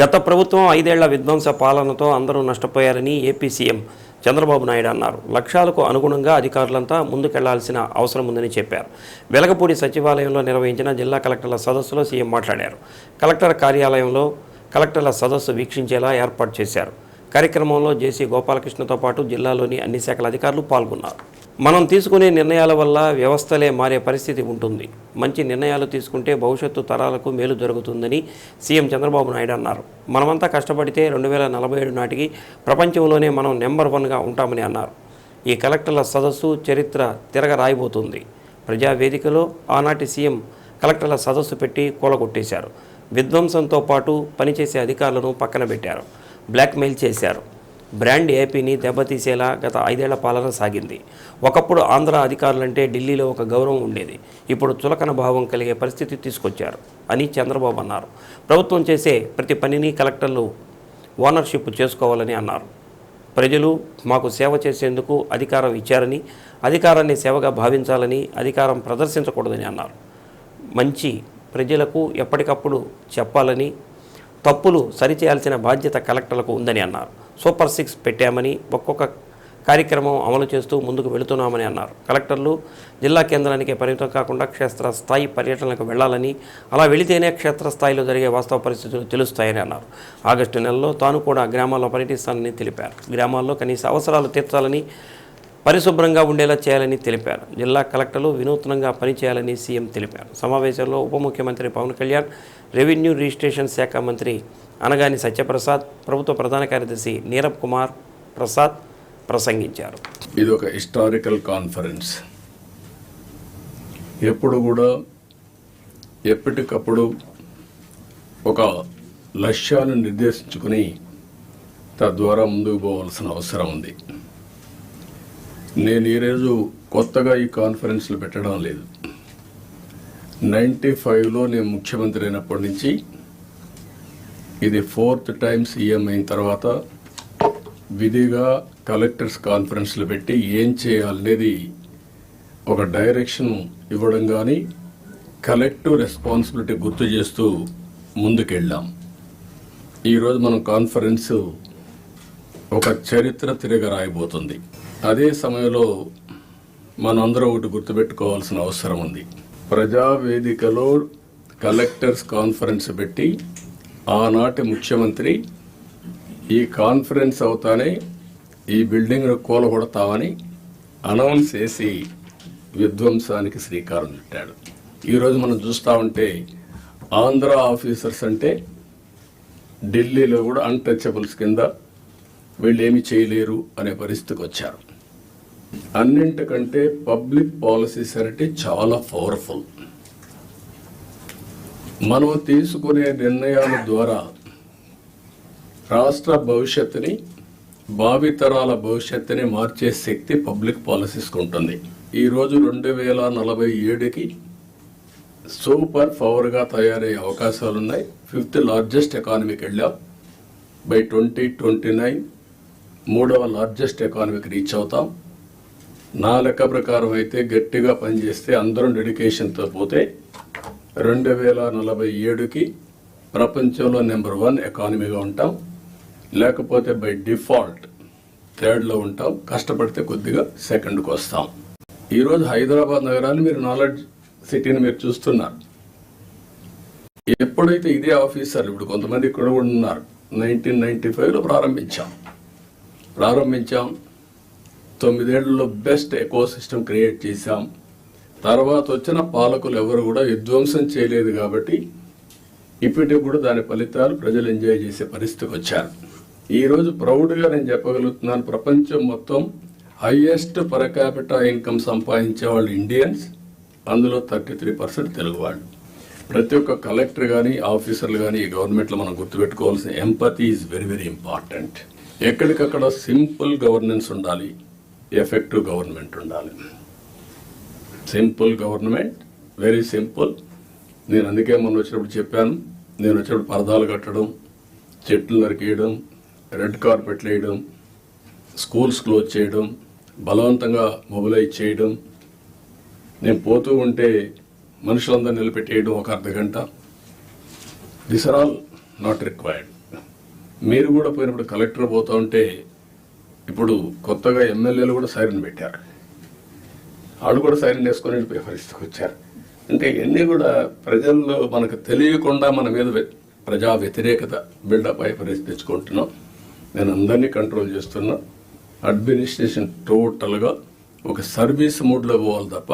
గత ప్రభుత్వం ఐదేళ్ళ విధ్వంస పాలనతో అందరూ నష్టపోయారని ఏపీ సీఎం చంద్రబాబు నాయుడు అన్నారు. లక్ష్యాలకు అనుగుణంగా అధికారులంతా ముందుకెళ్ళాల్సిన అవసరం ఉందని చెప్పారు. వెలగపూడి సచివాలయంలో నిర్వహించిన జిల్లా కలెక్టర్ల సదస్సులో సీఎం మాట్లాడారు. కలెక్టర్ కార్యాలయంలో కలెక్టర్ల సదస్సు వీక్షించేలా ఏర్పాటు చేశారు. కార్యక్రమంలో జేసీ గోపాలకృష్ణతో పాటు జిల్లాలోని అన్ని శాఖల అధికారులు పాల్గొన్నారు. మనం తీసుకునే నిర్ణయాల వల్ల వ్యవస్థలే మారే పరిస్థితి ఉంటుంది. మంచి నిర్ణయాలు తీసుకుంటే భవిష్యత్తు తరాలకు మేలు జరుగుతుందని సీఎం చంద్రబాబు నాయుడు అన్నారు. మనమంతా కష్టపడితే రెండు వేల నలభై ఏడు నాటికి ప్రపంచంలోనే మనం నెంబర్ వన్గా ఉంటామని అన్నారు. ఈ కలెక్టర్ల సదస్సు చరిత్ర తిరగ రాయబోతుంది ప్రజావేదికలో ఆనాటి సీఎం కలెక్టర్ల సదస్సు పెట్టి కూలగొట్టేశారు. విధ్వంసంతో పాటు పనిచేసే అధికారులను పక్కన పెట్టారు. బ్లాక్మెయిల్ చేశారు. బ్రాండ్ ఏపీని దెబ్బతీసేలా గత ఐదేళ్ళ పాలన సాగింది. ఒకప్పుడు ఆంధ్ర అధికారులంటే ఢిల్లీలో ఒక గౌరవం ఉండేది. ఇప్పుడు చులకన భావం కలిగే పరిస్థితి తీసుకొచ్చారు అని చంద్రబాబు అన్నారు. ప్రభుత్వం చేసే ప్రతి పనిని కలెక్టర్లు ఓనర్షిప్ చేసుకోవాలని అన్నారు. ప్రజలు మాకు సేవ చేసేందుకు అధికారం ఇచ్చారని అధికారాన్ని సేవగా భావించాలని అధికారం ప్రదర్శించకూడదని అన్నారు. మంచి ప్రజలకు ఎప్పటికప్పుడు చెప్పాలని తప్పులు సరిచేయాల్సిన బాధ్యత కలెక్టర్లకు ఉందని అన్నారు. సూపర్ సిక్స్ పెట్టామని ఒక్కొక్క కార్యక్రమం అమలు చేస్తూ ముందుకు వెళుతున్నామని అన్నారు. కలెక్టర్లు జిల్లా కేంద్రానికి పరిమితం కాకుండా క్షేత్రస్థాయి పర్యటనలకు వెళ్ళాలని అలా వెళితేనే క్షేత్రస్థాయిలో జరిగే వాస్తవ పరిస్థితులు తెలుస్తాయని అన్నారు. ఆగస్టు నెలలో తాను కూడా గ్రామాల్లో పర్యటిస్తానని తెలిపారు. గ్రామాల్లో కనీస అవసరాలు తీర్చాలని పరిశుభ్రంగా ఉండేలా చేయాలని తెలిపారు. జిల్లా కలెక్టర్లు వినూత్నంగా పనిచేయాలని సీఎం తెలిపారు. సమావేశంలో ఉప ముఖ్యమంత్రి పవన్ కళ్యాణ్ రెవెన్యూ రిజిస్ట్రేషన్ శాఖ మంత్రి అనగాని సత్యప్రసాద్ ప్రభుత్వ ప్రధాన కార్యదర్శి నీరబ్ కుమార్ ప్రసాద్ ప్రసంగించారు. ఇది ఒక హిస్టారికల్ కాన్ఫరెన్స్. ఎప్పుడు కూడా ఎప్పటికప్పుడు ఒక లక్ష్యాలను నిర్దేశించుకుని తద్వారా ముందుకు పోవాల్సిన అవసరం ఉంది. నేను ఈరోజు కొత్తగా ఈ కాన్ఫరెన్స్లు పెట్టడం లేదు. నైంటీ ఫైవ్లో నేను ముఖ్యమంత్రి అయినప్పటి నుంచి ఇది ఫోర్త్ టైం సీఎం అయిన తర్వాత విధిగా కలెక్టర్స్ కాన్ఫరెన్స్లు పెట్టి ఏం చేయాలనేది ఒక డైరెక్షన్ ఇవ్వడం కానీ కలెక్టివ్ రెస్పాన్సిబిలిటీ గుర్తు చేస్తూ ముందుకెళ్ళాం. ఈరోజు మనం కాన్ఫరెన్స్ ఒక చరిత్ర తిరగ రాయబోతుంది. అదే సమయంలో మనందరం ఒకటి గుర్తుపెట్టుకోవాల్సిన అవసరం ఉంది. ప్రజావేదికలో కలెక్టర్స్ కాన్ఫరెన్స్ పెట్టి ఆనాటి ముఖ్యమంత్రి ఈ కాన్ఫరెన్స్ అవుతానే ఈ బిల్డింగ్ కూలగొడతామని అనౌన్స్ చేసి విధ్వంసానికి శ్రీకారం చుట్టాడు. ఈరోజు మనం చూస్తా ఉంటే ఆంధ్ర ఆఫీసర్స్ అంటే ఢిల్లీలో కూడా అన్టచబుల్స్ కింద వీళ్ళు ఏమి చేయలేరు అనే పరిస్థితికి వచ్చారు. అన్నింటికంటే పబ్లిక్ పాలసీస్ అంటే చాలా పవర్ఫుల్. మనం తీసుకునే నిర్ణయాల ద్వారా రాష్ట్ర భవిష్యత్తుని భావితరాల భవిష్యత్తుని మార్చే శక్తి పబ్లిక్ పాలసీస్కి ఉంటుంది. ఈరోజు రెండు వేల నలభై ఏడుకి సూపర్ పవర్గా తయారయ్యే అవకాశాలు ఉన్నాయి ఫిఫ్త్ లార్జెస్ట్ ఎకానమీకి వెళ్ళాం. బై ట్వంటీ ట్వంటీ నైన్ మూడవ లార్జెస్ట్ ఎకానమీకి రీచ్ అవుతాం. నా లెక్క ప్రకారం అయితే గట్టిగా పనిచేస్తే అందరం డెడికేషన్తో పోతే రెండు వేల నలభై ఏడుకి ప్రపంచంలో నెంబర్ వన్ ఎకానమీగా ఉంటాం. లేకపోతే బై డిఫాల్ట్ థర్డ్లో ఉంటాం. కష్టపడితే కొద్దిగా సెకండ్కి వస్తాం. ఈరోజు హైదరాబాద్ నగరాన్ని మీరు నాలెడ్జ్ సిటీని మీరు చూస్తున్నారు. ఎప్పుడైతే ఇదే ఆఫీసర్లు ఇప్పుడు కొంతమంది ఇక్కడ కూడా ఉన్నారు. నైన్టీన్ నైన్టీ ఫైవ్లో ప్రారంభించాం. ప్రారంభించాం. తొమ్మిదేళ్ళలో బెస్ట్ ఎకో సిస్టమ్ క్రియేట్ చేశాం. తర్వాత వచ్చిన పాలకులు ఎవరు కూడా విధ్వంసం చేయలేదు కాబట్టి ఇప్పటికి కూడా దాని ఫలితాలు ప్రజలు ఎంజాయ్ చేసే పరిస్థితికి వచ్చారు ఈరోజు ప్రౌడ్గా నేను చెప్పగలుగుతున్నాను ప్రపంచం మొత్తం హైయెస్ట్ పర్ క్యాపిటా ఇన్కమ్ సంపాదించే వాళ్ళు ఇండియన్స్ అందులో థర్టీ త్రీ పర్సెంట్ తెలుగు వాళ్ళు. ప్రతి ఒక్క కలెక్టర్ కానీ ఆఫీసర్లు కానీ ఈ గవర్నమెంట్లో మనం గుర్తుపెట్టుకోవాల్సిన empathy is very very important. ఎక్కడికక్కడ సింపుల్ గవర్నెన్స్ ఉండాలి ఎఫెక్టివ్ గవర్నమెంట్ ఉండాలి. Simple government very simple. నేను అందుకే మొన్న వచ్చినప్పుడు చెప్పాను నేను వచ్చినప్పుడు పరదాలు కట్టడం చెట్లు నరికేయడం రెడ్ కార్పెట్లు వేయడం స్కూల్స్ క్లోజ్ చేయడం బలవంతంగా మొబిలైజ్ చేయడం. నేను పోతూ ఉంటే మనుషులందరూ నిలబెట్టేయడం ఒక అర్ధ గంట. This are all not required మీరు కూడా పోయినప్పుడు కలెక్టర్ పోతూ ఉంటే ఇప్పుడు కొత్తగా ఎమ్మెల్యేలు కూడా సైరన్ పెట్టారు. వాళ్ళు కూడా సైరన్ వేసుకొని వెళ్ళిపోయే పరిస్థితికి వచ్చారు. అంటే ఇవన్నీ కూడా ప్రజల్లో మనకు తెలియకుండా మన మీద ప్రజా వ్యతిరేకత బిల్డప్ అయ్యే పరిస్థితి తెచ్చుకుంటున్నాం. నేను అందరినీ కంట్రోల్ చేస్తున్నా. అడ్మినిస్ట్రేషన్ టోటల్గా ఒక సర్వీస్ మూడ్లో పోవాలి తప్ప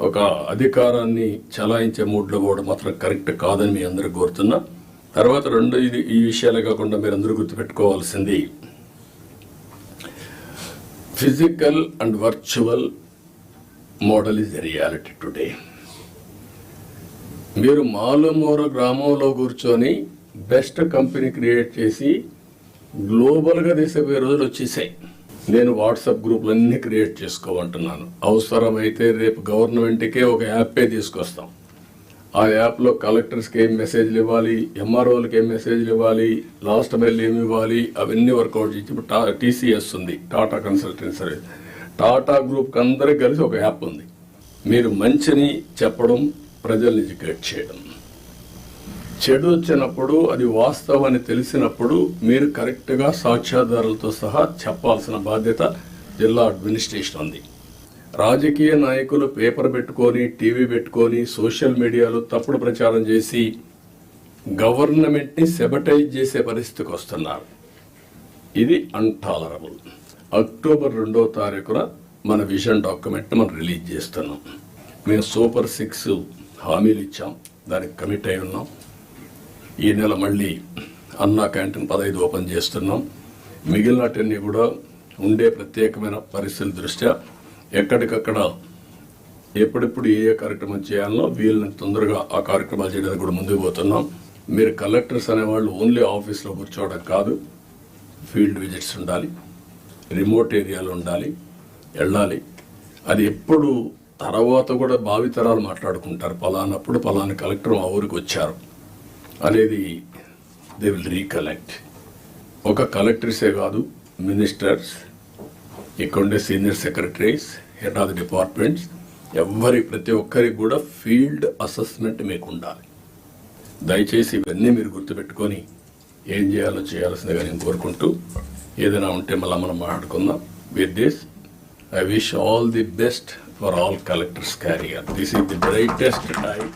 ఒక అధికారాన్ని చలాయించే మూడ్లో పోవడం మాత్రం కరెక్ట్ కాదని మీ అందరూ కోరుతున్నా. తర్వాత రెండు ఇది ఈ విషయాలే కాకుండా మీరు అందరూ గుర్తుపెట్టుకోవాల్సింది. Physical and virtual model is the reality today. మీరు మాలుమూర గ్రామంలో కూర్చొని బెస్ట్ కంపెనీ క్రియేట్ చేసి గ్లోబల్గా తీసిపోయే రోజులు వచ్చేసాయి. నేను వాట్సాప్ గ్రూపులన్నీ క్రియేట్ చేసుకోమంటున్నాను. అవసరమైతే రేపు గవర్నమెంట్కే ఒక యాపే తీసుకొస్తాం. ఆ యాప్లో కలెక్టర్స్కి ఏం మెసేజ్లు ఇవ్వాలి ఎంఆర్ఓలకి ఏం మెసేజ్లు ఇవ్వాలి లాస్ట్ మైల్ ఏమి ఇవ్వాలి అవన్నీ వర్కౌట్ చేసి ఇప్పుడు టా టీసీఎస్ ఉంది Tata consultancy service Tata group అందరికి కలిసి ఒక యాప్ ఉంది. మీరు మంచిని చెప్పడం ప్రజల్ని ఎడ్యుకేట్ చేయడం. చెడు వచ్చినప్పుడు అది వాస్తవం అని తెలిసినప్పుడు మీరు కరెక్ట్గా సాక్ష్యాధారాలతో సహా చెప్పాల్సిన బాధ్యత జిల్లా అడ్మినిస్ట్రేషన్ ఉంది. రాజకీయ నాయకులు పేపర్ పెట్టుకొని టీవీ పెట్టుకొని సోషల్ మీడియాలో తప్పుడు ప్రచారం చేసి గవర్నమెంట్ని సెబటైజ్ చేసే పరిస్థితికి వస్తున్నారు. ఇది అన్టాలరబుల్. అక్టోబర్ రెండో తారీఖున మన విజన్ డాక్యుమెంట్ మనం రిలీజ్ చేస్తున్నాం. మేము సూపర్ సిక్స్ హామీలు ఇచ్చాం. దానికి కమిట్ అయి ఉన్నాం. ఈ నెల మళ్ళీ అన్నా క్యాంటీన్ పదహైదు ఓపెన్ చేస్తున్నాం. మిగిలినటన్నీ కూడా ఉండే ప్రత్యేకమైన పరిస్థితుల దృష్ట్యా ఎక్కడికక్కడ ఎప్పుడెప్పుడు ఏ ఏ కార్యక్రమం చేయాలనో వీళ్ళని తొందరగా ఆ కార్యక్రమాలు చేయడానికి కూడా ముందుకు పోతున్నాం. మీరు కలెక్టర్స్ అనేవాళ్ళు ఓన్లీ ఆఫీస్లో కూర్చోవడం కాదు ఫీల్డ్ విజిట్స్ ఉండాలి. రిమోట్ ఏరియాలో ఉండాలి వెళ్ళాలి. అది ఎప్పుడు తర్వాత కూడా భావితరాలు మాట్లాడుకుంటారు. పలానప్పుడు పలానా కలెక్టర్ మా ఊరికి వచ్చారు. అనేది దే విల్ రీకలెక్ట్. ఒక కలెక్టర్సే కాదు మినిస్టర్స్ ఇక్కడుండే senior secretaries head of the departments ఎవరి ప్రతి ఒక్కరికి కూడా ఫీల్డ్ అసెస్మెంట్ మీకు ఉండాలి. దయచేసి ఇవన్నీ మీరు గుర్తుపెట్టుకొని ఏం చేయాలో చేయాల్సిందిగా నేను కోరుకుంటూ ఏదైనా ఉంటే మళ్ళీ మనం మాట్లాడుకుందాం. With this I wish all the best for all collectors career this is the brightest time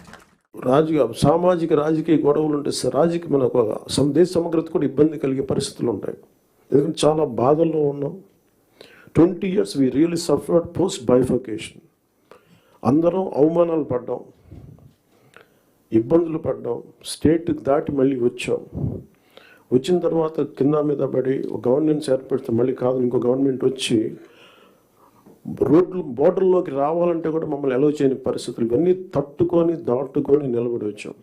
రాజకీయ సామాజిక రాజకీయ గొడవలు ఉంటే రాజకీయ మనకు దేశ సమగ్రత కూడా ఇబ్బంది కలిగే పరిస్థితులు ఉంటాయి. ఎందుకంటే చాలా బాధల్లో ఉన్నాం. Twenty years we really suffered post bifurcation అందరం అవమానాలు పడ్డాం. ఇబ్బందులు పడ్డాం. స్టేట్ దాటి మళ్ళీ వచ్చాం. వచ్చిన తర్వాత కింద మీద పడి గవర్నెన్స్ ఏర్పడితే మళ్ళీ కాదు ఇంకో గవర్నమెంట్ వచ్చి రోడ్లు బోర్డర్లోకి రావాలంటే కూడా మమ్మల్ని ఎలవ్ చేయని పరిస్థితులు. ఇవన్నీ తట్టుకొని దాటుకొని నిలబడి వచ్చాం.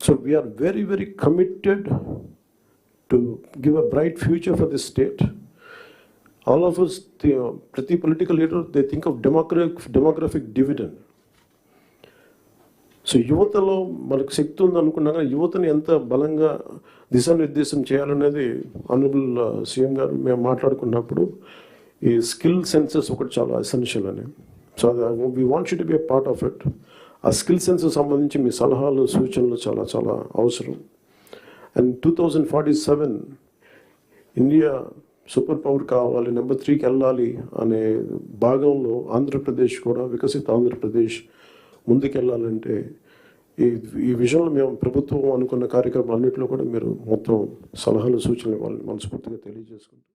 So we are very very committed to give a bright future for the state all of ప్రతి political leader they think of demographic demographic dividend so యువతలో మనకు శక్తి ఉంది అనుకున్నా కానీ యువతని ఎంత బలంగా దిశానిర్దేశం చేయాలనేది ఆనరబుల్ సీఎం uh, గారు మేము మాట్లాడుకున్నప్పుడు ఈ స్కిల్ సెన్సెస్ ఒకటి చాలా ఎసెన్షియల్ అని. సో అది we want you to be part of it ఆ స్కిల్ సెన్సెస్ సంబంధించి మీ సలహాలు సూచనలు చాలా చాలా అవసరం. And two thousand forty seven India super power కావాలి నెంబర్ త్రీకి వెళ్ళాలి అనే భాగంలో ఆంధ్రప్రదేశ్ కూడా వికసిత ఆంధ్రప్రదేశ్ ముందుకెళ్ళాలంటే ఈ ఈ విషయంలో మేము ప్రభుత్వం అనుకున్న కార్యక్రమాలన్నింటిలో కూడా మీరు మొత్తం సలహాలు సూచనలు ఇవ్వాలని మనస్ఫూర్తిగా తెలియజేసుకుంటాం